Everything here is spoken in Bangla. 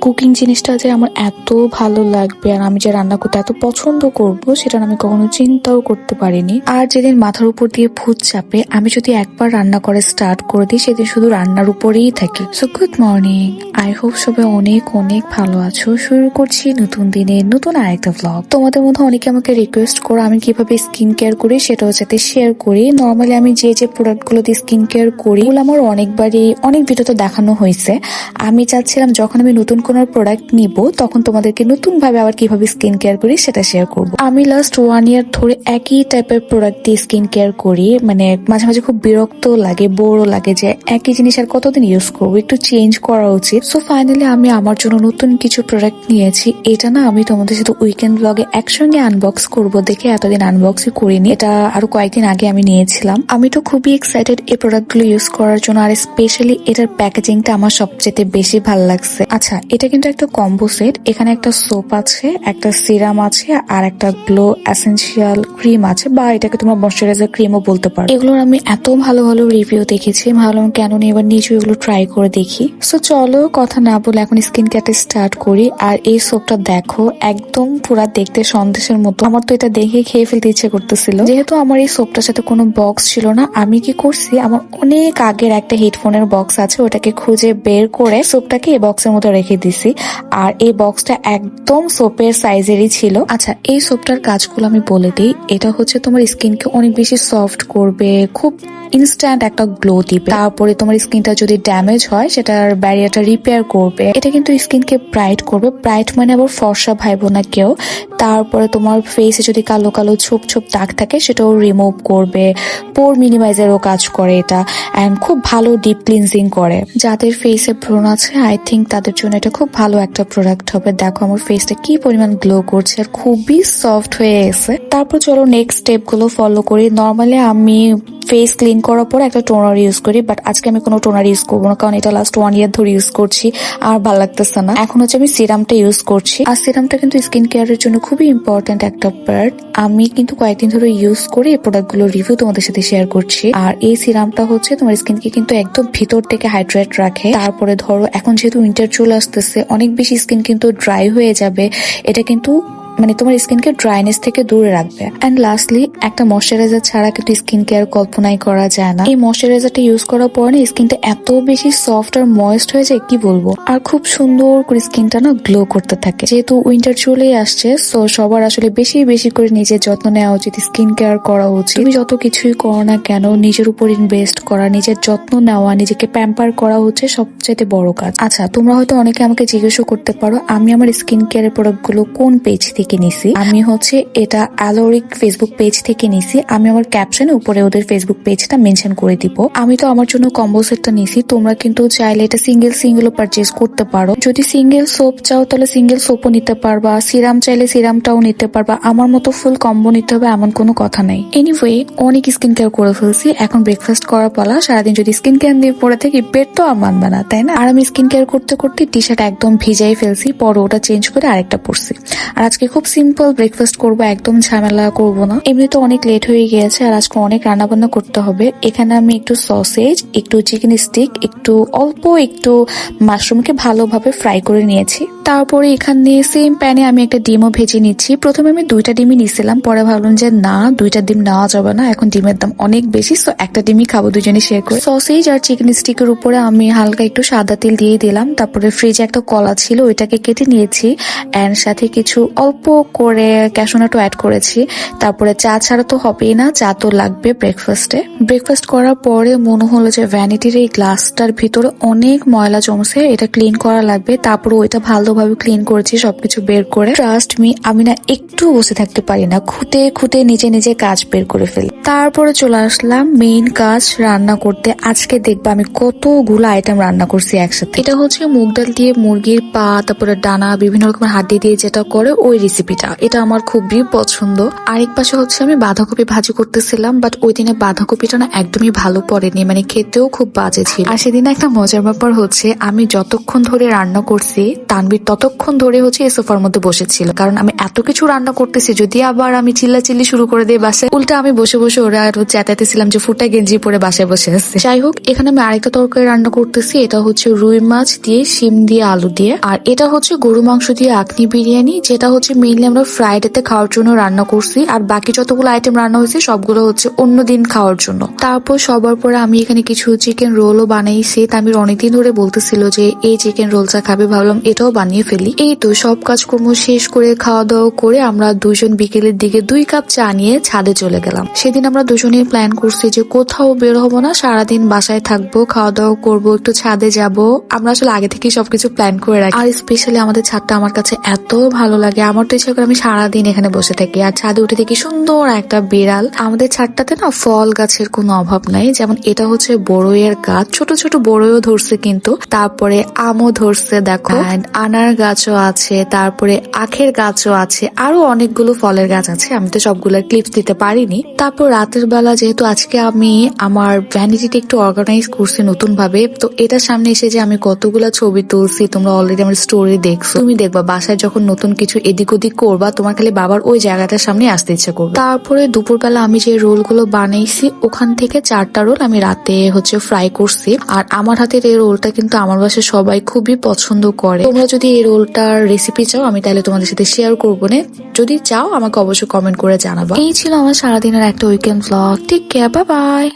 কুকিং জিনিসটা যে আমার এত ভালো লাগবে আর আমি যে রান্না করতে এত পছন্দ করব, সেটা আমি কখনো চিন্তাও করতে পারিনি। আর যেদিন মাথার উপর দিয়ে ভূত চাপে আমি যদি একবার রান্না করে স্টার্ট করে দিই, সেদিন শুধু রান্নার উপরেই থাকি। So good morning I hope সবাই অনেক অনেক ভালো আছো। শুরু করছি নতুন দিনে নতুন আরেকটা ব্লগ তোমাদের মধ্যে অনেকে আমাকে রিকোয়েস্ট করো আমি কীভাবে স্কিন কেয়ার করি, সেটাও যাতে শেয়ার করি। নর্মালি আমি যে যে প্রোডাক্টগুলো দিয়ে স্কিন কেয়ার করি, ওগুলো আমার অনেকবারই, অনেক ভিডিওতে দেখানো হয়েছে। আমি চাচ্ছিলাম যখন আমি নতুন কোনো প্রোডাক্ট নিব, তখন তোমাদেরকে নতুন ভাবে আবার কীভাবে স্কিন কেয়ার করি সেটা শেয়ার করব। আমি লাস্ট ওয়ান ইয়ার ধরে একই টাইপের প্রোডাক্ট দিয়ে স্কিন কেয়ার করি মানে মাঝে মাঝে খুব বিরক্ত লাগে বোরও লাগে যে একই জিনিস আর কতদিন ইউজ করব, একটু চেঞ্জ করা উচিত। সো ফাইনালি আমি আমার জন্য নতুন কিছু প্রোডাক্ট নিয়েছি, এটা না আমি তোমাদের সাথে উইকেন্ড ব্লগে একসঙ্গে আনবক্স করব, দেখে এতদিন আনবক্সই করিনি, এটা আরও কয়েকদিন আগে আমি নিয়েছিলাম। আমি তো খুবই এক্সাইটেড এই প্রোডাক্টগুলো ইউজ করার জন্য, আর স্পেশালি এটার প্যাকেজিংটা আমার সবচেয়ে বেশি ভালো লাগছে। আচ্ছা এটা কিন্তু একটা কম্বো সেট এখানে একটা সোপ আছে, একটা সিরাম আছে, আর একটা গ্লো এসেন্সিয়াল ক্রিম আছে, বা এটাকে তোমরা ময়শ্চারাইজার ক্রিমও বলতে পারো। এগুলোর আমি এত ভালো ভালো রিভিউ দেখেছি ভাবলাম কেন এবার নিজে এগুলো ট্রাই করে দেখি। সো চলো কথা না বলে এখন স্কিন কেয়ারটা স্টার্ট করি, আর এই সোপটা দেখো, একদম পুরা দেখতে সন্দেশের মতো। আমার তো এটা দেখে খেয়ে ফেলতে ইচ্ছে করতেছিল। যেহেতু আমার এই সোপটার সাথে কোনো বক্স ছিল না, আমি কি করছি, আমার অনেক আগের একটা হেডফোনের বক্স আছে, ওটাকে খুঁজে বের করে সোপটাকে এই বক্সের মতো রেখে দিছি। আর এই বক্সটা একদম সোপের সাইজেরই ছিল। আচ্ছা এই সোপটার কাজগুলো আমি বলে দিই। এটা হচ্ছে তোমার স্কিনকে অনেক বেশি সফট করবে, খুব ইনস্ট্যান্ট একটা গ্লো দিবে। তারপরে তোমার স্কিনটা যদি ড্যামেজ হয়, সেটার ব্যারিয়ারটা রিপেয়ার করবে। এটা কিন্তু স্কিনকে ব্রাইট করবে। ব্রাইট মানে আবার ফর্সা ভাইবো না কেউ। তারপরে তোমার ফেসে যদি কালো কালো ছোপ ছোপ দাগ থাকে, সেটাও রিমুভ করবে। পোর মিনিমাইজারও কাজ করে এটা। অ্যান্ড খুব ভালো ডিপ ক্লিনজিং করে। যাদের ফেসে ব্রণ আছে আই থিঙ্ক তাদের জন্য এটা খুব ভালো একটা প্রোডাক্ট হবে। দেখো আমার ফেসটা কি পরিমাণ গ্লো করছে আর খুবই সফট হয়ে গেছে। তারপর চলো নেক্সট স্টেপগুলো ফলো করি। নর্মালি আমি ফেস ক্লিন করার পর একটা টোনার ইউজ করি বাট আজকে আমি কোনো টোনার ইউজ করব না, কারণ এটা লাস্ট ওয়ান ইয়ার ধরে ইউজ করছি, আর ভালো লাগতেছে না। এখন হচ্ছে আমি সিরামটা ইউজ করছি। আর সিরামটা কিন্তু স্কিন কেয়ারের জন্য খুবই ইম্পর্টেন্ট একটা পার্ট আমি কিন্তু কয়েকদিন ধরে ইউজ করে এই প্রোডাক্টগুলো রিভিউ তোমাদের সাথে শেয়ার করছি। আর এই সিরামটা হচ্ছে তোমার স্কিনকে কিন্তু একদম ভিতর থেকে হাইড্রেট রাখে। তারপরে ধরো, এখন যেহেতু উইন্টার চলে আসতেছে, অনেক বেশি স্কিন কিন্তু ড্রাই হয়ে যাবে। এটা কিন্তু মানে তোমার স্কিনকে ড্রাইনেস থেকে দূরে রাখবে। অ্যান্ড লাস্টলি একটা ময়শ্চারাইজার ছাড়া কিন্তু স্কিন কেয়ার কল্পনাই করা যায় না। এই ময়শ্চারাইজারটা ইউজ করার পর না, স্কিনটা এত বেশি সফট আর ময়েস্ট হয়ে যায়, কি বলব? আর খুব সুন্দর করে স্কিনটা না গ্লো করতে থাকে। যেহেতু উইন্টার চলেই আসছে সো সবার আসলে বেশি বেশি করে নিজের যত্ন নেওয়া উচিত। স্কিন কেয়ার করা উচিত। তুমি যত কিছুই করো না কেন, নিজের উপর ইনভেস্ট করা, নিজের যত্ন নেওয়া, নিজেকে প্যাম্পার করা হচ্ছে সবচেয়ে বড় কাজ। আচ্ছা তোমরা হয়তো অনেকে আমাকে জিজ্ঞেসও করতে পারো, আমি আমার স্কিন কেয়ারের প্রোডাক্টগুলো কোন পেজ থেকে নিছি। আমি হচ্ছে এটা অ্যালোরিক ফেসবুক পেজ থেকে নিছি। আমি আমার ক্যাপশনে উপরে ওদের ফেসবুক পেজটা মেনশন করে দিব। আমি তো আমার জন্য কম্বো সেটটা নিছি। তোমরা কিন্তু চাইলে এটা সিঙ্গেল সিঙ্গেলও পারচেজ করতে পারো। যদি সিঙ্গেল সোপ চাও, তাহলে সিঙ্গেল সোপও নিতে পারবা। সিরাম চাইলে সিরামটাও নিতে পারবা। আমার মতো ফুল কম্বো নিতে হবে এমন কোনো কথা নাই। এনিওয়ে অনেক স্কিন কেয়ার করে ফেলছি। এখন ব্রেকফাস্ট করার পালা সারাদিন যদি স্কিন কেয়ার দিয়ে পড়ে থাকি পেট তো আর মানবে না, তাই না? আর আমি স্কিন কেয়ার করতে করতে টি শার্ট একদম ভিজাই ফেলছি। পরে ওটা চেঞ্জ করে আরেকটা পরছি। আর আজকে খুব সিম্পল ব্রেকফাস্ট করব, একদম ঝামেলা করব না। এমনি তো অনেক লেট হয়ে গিয়েছে আর আজকে অনেক রান্না বান্না করতে হবে। এখানে আমি একটু সসেজ একটু চিকেন স্টিক একটু অল্প একটু মাশরুমকে ভালোভাবে ফ্রাই করে নিয়েছি। তারপরে এখানে সেম প্যানে আমি একটা ডিমও ভেজে নিচ্ছি। প্রথমে আমি দুইটা ডিমই নিছিলাম পরে ভাবলাম যে না, দুইটা ডিম নেওয়া যাবে না, এখন ডিমের দাম অনেক বেশি সো একটা ডিমই খাব দুজনে শেয়ার করে। সসেজ আর চিকেন স্টিকের উপরে আমি হালকা একটু সাদা তেল দিয়ে দিলাম, তারপরে ফ্রিজে একটা কলা ছিল, ওইটাকে কেটে নিয়েছি অ্যান্ড সাথে কিছু অল্প করে ক্যাশোনাটও অ্যাড করেছি। তারপরে চা ছাড়া তো হবেই না, চা তো লাগবে ব্রেকফাস্টে ব্রেকফাস্ট করার পরে মনে হলো যে ভ্যানিটির এই গ্লাসটার ভিতরে অনেক ময়লা জমছে, এটা ক্লিন করা লাগবে, তারপরে ওইটা ভালোভাবে ক্লিন করেছি, সবকিছু বের করে। ট্রাস্ট মি আমি না একটু বসে থাকতে পারি না। খুঁতে খুঁতে নিজে নিজে কাজ বের করে ফেলি। তারপরে চলে আসলাম মেইন কাজ রান্না করতে। আজকে দেখবা আমি কতগুলো আইটেম রান্না করছি একসাথে। এটা হচ্ছে মুগ ডাল দিয়ে মুরগির পা, তারপরে ডানা বিভিন্ন রকমের হাড্ডি দিয়ে যেটা করে ওই রেসিপিটা এটা আমার খুবই পছন্দ। আরেক পাশে হচ্ছে আমি বাঁধাকপি ভাজি করতেছিলাম বাট ওই দিনে বাঁধাকপিটা না একদমই ভালো পড়েনি মানে খেতেও খুব বাজে ছিল। আর সেদিন একটা মজার ব্যাপার হচ্ছে, আমি যতক্ষণ ধরে রান্না করছি তানবির ততক্ষণ ধরে হচ্ছে এই সোফার মধ্যে বসেছিল। কারণ আমি এত কিছু রান্না করতেছি, যদি আবার আমি চিল্লা চিল্লি শুরু করে দিই বাসায়, উল্টা আমি বসে বসে ওরা আর চেতাইতেছিলাম যে ফুটা গেঞ্জি পরে বাসায় বসে আছে। যাই হোক, এখানে আমি আরেকটা তরকারি রান্না করতেছি। এটা হচ্ছে রুই মাছ দিয়ে, শিম দিয়ে, আলু দিয়ে। আর এটা হচ্ছে গরু মাংস দিয়ে আখনি বিরিয়ানি, যেটা হচ্ছে মেইনলি আমরা ফ্রাইডেতে খাওয়ার জন্য রান্না করছি। আর বাকি যতগুলো আইটেম রান্না হয়েছে, সবগুলো হচ্ছে অন্য দিন খাওয়ার জন্য। তারপর সবার পরে আমি এখানে কিছু চিকেন রোলও বানাইছি। তামির অনেকদিন ধরে বলতেছিল যে, এই চিকেন রোলটা খাবে। ভাবলাম এটাও বানিয়ে ফেলি। এই তো সব কাজকর্ম শেষ করে খাওয়া দাওয়া করে আমরা দুজন বিকেলের দিকে দুই কাপ চা নিয়ে ছাদে চলে গেলাম। সেদিন আমরা দুজনেই প্ল্যান করছি যে কোথাও বের হব না সারাদিন বাসায় থাকব খাওয়া দাওয়া করব একটু ছাদে যাব। আমরা আসলে আগে থেকেই সবকিছু প্ল্যান করে রাখি। আর স্পেশালি আমাদের ছাদটা আমার কাছে এত ভালো লাগে। আমার তো ইচ্ছা করে আমি সারাদিন এখানে বসে থাকি। আর ছাদে উঠে দেখি সুন্দর একটা বিড়াল। আমাদের ছাদটাতে না ফল গাছের কোনো অভাব নাই। যেমন এটা হচ্ছে বড়ইয়ের গাছ। ছোট ছোট বড়ইও ধরছে কিন্তু। তারপরে আমও ধরছে দেখো। আনার গাছও আছে, তারপরে আখের গাছও আছে, আরও অনেকগুলো ফলের গাছ আছে, আমি তো সবগুলোর ক্লিপস দিতে পারিনি। তারপর রাতের বেলা যেহেতু আজকে আমি আমার ভ্যানিটিটা একটু অর্গানাইজ করছি নতুন ভাবে তো এটার সামনে এসে যে আমি কতগুলা ছবি তুলছি, তোমরা অলরেডি আমার স্টোরি দেখছ। তুমি দেখবা, বাসায় যখন নতুন কিছু এদিক ওদিক করবা, তোমার খালি বাবার ওই জায়গাটার সামনে আসতে ইচ্ছে করবে। তারপরে দুপুরবেলা আমি যে রোলগুলো বানাইছি, ওখান থেকে চারটা রোল আমি রাতে হচ্ছে ফ্রাই করছি। আর আমার হাতের এই রোলটা কিন্তু আমার বাসায় সবাই খুবই পছন্দ করে। তোমরা যদি এই রোলটার রেসিপি চাও, আমি তাহলে তোমাদের সাথে শেয়ার করব না। যদি চাও, আমাকে অবশ্যই কমেন্ট করে জানাব। এই ছিল আমার সারাদিনের একটা weekend vlog take care bye